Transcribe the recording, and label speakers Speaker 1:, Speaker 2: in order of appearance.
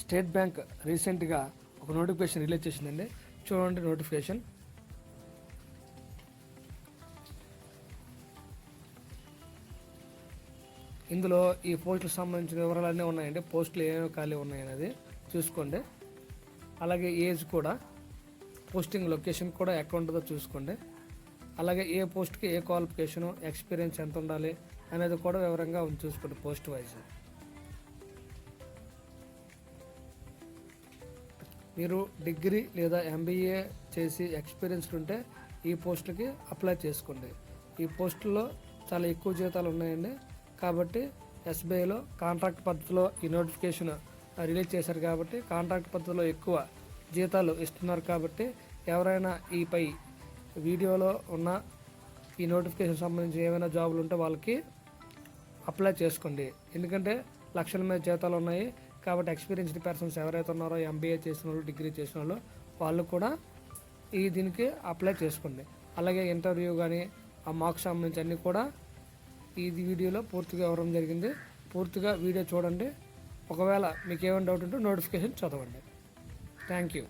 Speaker 1: State bank రీసెంట్గా ఒక notification release చేసిందండి. చూడండి నోటిఫికేషన్. ఇందులో ఈ పోస్టులకు సంబంధించిన వివరాలన్నీ ఉన్నాయండి. పోస్టులు ఏమేమి ఖాళీ ఉన్నాయనేది చూసుకోండి. అలాగే ఏజ్ కూడా పోస్టింగ్ లొకేషన్ కూడా ఎక్కడ ఉంటుందో చూసుకోండి. అలాగే ఏ పోస్ట్కి ఏ క్వాలిఫికేషను ఎక్స్పీరియన్స్ ఎంత ఉండాలి అనేది కూడా వివరంగా ఉంది చూసుకోండి పోస్ట్ వైజ్. మీరు డిగ్రీ లేదా ఎంబీఏ చేసి ఎక్స్పీరియన్స్డ్ ఉంటే ఈ పోస్టులకి అప్లై చేసుకోండి. ఈ పోస్టుల్లో చాలా ఎక్కువ జీతాలు ఉన్నాయండి. కాబట్టి ఎస్బీఐలో కాంట్రాక్ట్ పద్ధతిలో ఈ నోటిఫికేషన్ రిలీజ్ చేశారు కాబట్టి కాంట్రాక్ట్ పద్ధతిలో ఎక్కువ జీతాలు ఇస్తున్నారు కాబట్టి ఎవరైనా ఈ పై వీడియోలో ఉన్న ఈ నోటిఫికేషన్ సంబంధించి ఏమైనా జాబులు ఉంటే వాళ్ళకి అప్లై చేసుకోండి. ఎందుకంటే లక్షల మీద జీతాలు ఉన్నాయి. కాబట్టి ఎక్స్పీరియన్స్డ్ పర్సన్స్ ఎవరైతే ఉన్నారో ఎంబీఏ చేసిన వాళ్ళు డిగ్రీ చేసిన వాళ్ళు వాళ్ళు కూడా ఈ దీనికి అప్లై చేసుకోండి. అలాగే ఇంటర్వ్యూ కానీ ఆ మార్క్స్ సంబంధించి అన్నీ కూడా ఈ వీడియోలో పూర్తిగా ఇవ్వడం జరిగింది. పూర్తిగా వీడియో చూడండి. ఒకవేళ మీకు ఏమైనా డౌట్ ఉంటే నోటిఫికేషన్ చదవండి. Thank you